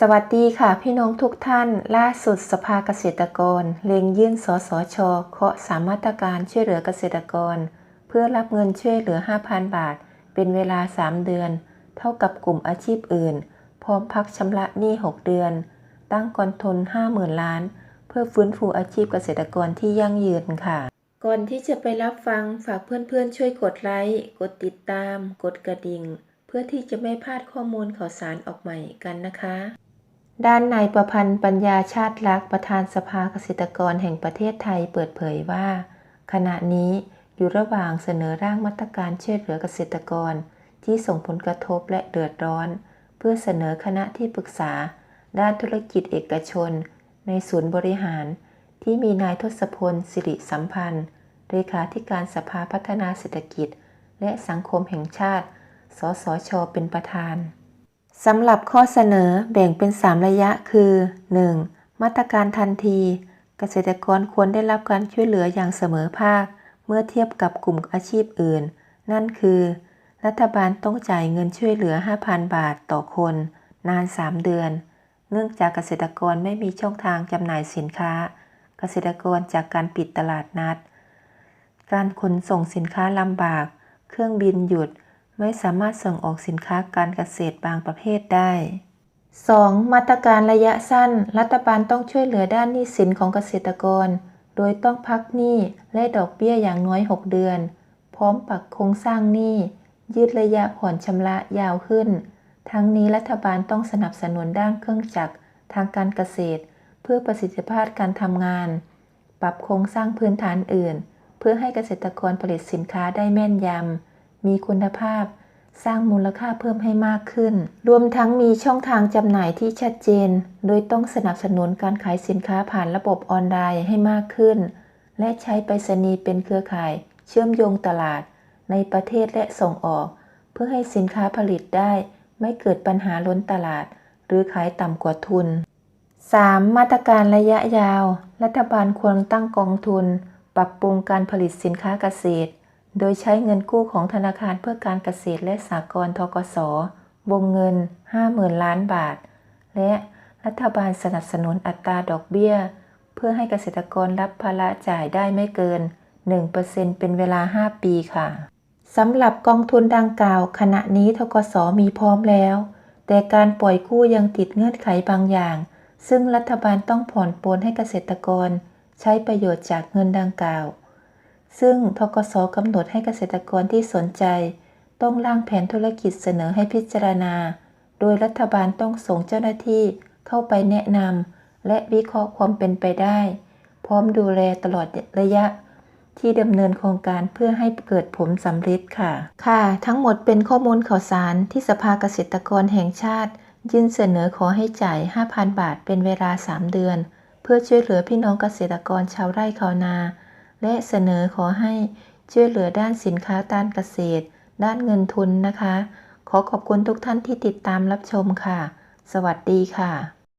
สวัสดีค่ะพี่น้องทุกท่าน ล่าสุดสภาเกษตรกรเล็งยื่นสสชเคาะสามมาตรการช่วยเหลือเกษตรกร เพื่อรับเงินช่วยเหลือ 5,000 บาท เป็นเวลา 3 เดือน เท่ากับกลุ่มอาชีพอื่น พร้อมพักชำระหนี้ 6 เดือน ตั้งกองทุน 50,000 ล้าน เพื่อฟื้นฟูอาชีพเกษตรกรที่ยั่งยืนค่ะ ก่อนที่จะไปรับฟังฝากเพื่อนๆช่วยกดไลค์กดติดตาม กดกระดิ่ง เพื่อที่จะไม่พลาดข้อมูลข่าวสารออกใหม่กันนะคะ ด้านนายประพันธ์ปัญญาชาติลักษ์ประธานสภาเกษตรกรแห่งประเทศไทยเปิดเผยว่า ขณะนี้อยู่ระหว่างเสนอร่างมาตรการช่วยเหลือเกษตรกร ที่ส่งผลกระทบและเดือดร้อน เพื่อเสนอคณะที่ปรึกษา ด้านธุรกิจเอกชน ในศูนย์บริหาร ที่มีนายทศพลสิริสัมพันธ์เลขาธิการสภาพัฒนาเศรษฐกิจ และสังคมแห่งชาติ สสช เป็นประธาน สำหรับข้อเสนอแบ่งเป็น 3 ระยะคือ 1. มาตรการทันที เกษตรกรควรได้รับการช่วยเหลืออย่างเสมอภาค เมื่อเทียบกับกลุ่มอาชีพอื่น นั่นคือ รัฐบาลต้องจ่ายเงินช่วยเหลือ 5,000 บาทต่อคน นาน 3 เดือน เนื่องจากเกษตรกรไม่มีช่องทางจำหน่ายสินค้า เกษตรกรจากการปิดตลาดนัด การขนส่งสินค้าลำบาก เครื่องบินหยุด ไม่สามารถส่งออกสินค้าการเกษตรบางประเภทได้ 2. มาตรการระยะสั้น รัฐบาลต้องช่วยเหลือด้านหนี้สินของเกษตรกร โดยต้องพักหนี้และดอกเบี้ยอย่างน้อย 6 เดือน พร้อมปรับโครงสร้างหนี้ ยืดระยะผ่อนชำระยาวขึ้น ทั้งนี้รัฐบาลต้องสนับสนุนด้านเครื่องจักรทางการเกษตร เพื่อประสิทธิภาพการทำงาน ปรับโครงสร้างพื้นฐานอื่น เพื่อให้เกษตรกรผลิตสินค้าได้แม่นยำ มีคุณภาพ สร้างมูลค่าเพิ่มให้มากขึ้น รวมทั้งมีช่องทางจำหน่ายที่ชัดเจน โดยต้องสนับสนุนการขายสินค้าผ่านระบบออนไลน์ให้มากขึ้น และใช้ไปรษณีย์เป็นเครือข่าย เชื่อมโยงตลาด ในประเทศและส่งออก เพื่อให้สินค้าผลิตได้ ไม่เกิดปัญหาล้นตลาด หรือขายต่ำกว่าทุน 3. มาตรการระยะยาว รัฐบาลควรตั้งกองทุน ปรับปรุงการผลิตสินค้าเกษตร โดยใช้เงินกู้ของธนาคารเพื่อการเกษตรและสหกรณ์ทกส วงเงิน 50,000 ล้านบาท และรัฐบาลสนับสนุนอัตราดอกเบี้ย เพื่อให้เกษตรกรรับภาระจ่ายได้ไม่เกิน 1%เป็นเวลา 5 ปีค่ะสำหรับกองทุนดังกล่าว ขณะนี้ทกสมีพร้อมแล้ว แต่การปล่อยกู้ยังติดเงื่อนไขบางอย่าง ซึ่งรัฐบาลต้องผ่อนปลนให้เกษตรกร ใช้ประโยชน์จากเงินดังกล่าว ซึ่งทกสกำหนดให้เกษตรกรที่สนใจ ต้องร่างแผนธุรกิจเสนอให้พิจารณา โดยรัฐบาลต้องส่งเจ้าหน้าที่เข้าไปแนะนำและวิเคราะห์ความเป็นไปได้ พร้อมดูแลตลอดระยะ ที่ดำเนินโครงการเพื่อให้เกิดผลสำเร็จค่ะ ค่ะ ทั้งหมดเป็นข้อมูลข่าวสารที่สภาเกษตรกรแห่งชาติ ยื่นเสนอขอให้จ่าย 5,000 บาทเป็นเวลา 3 เดือน เพื่อช่วยเหลือพี่น้องเกษตรกรชาวไร่ชาวนา และเสนอขอให้ช่วยเหลือด้านสินค้าด้านเกษตร ด้านเงินทุนนะคะ ขอขอบคุณทุกท่านที่ติดตามรับชมค่ะ สวัสดีค่ะ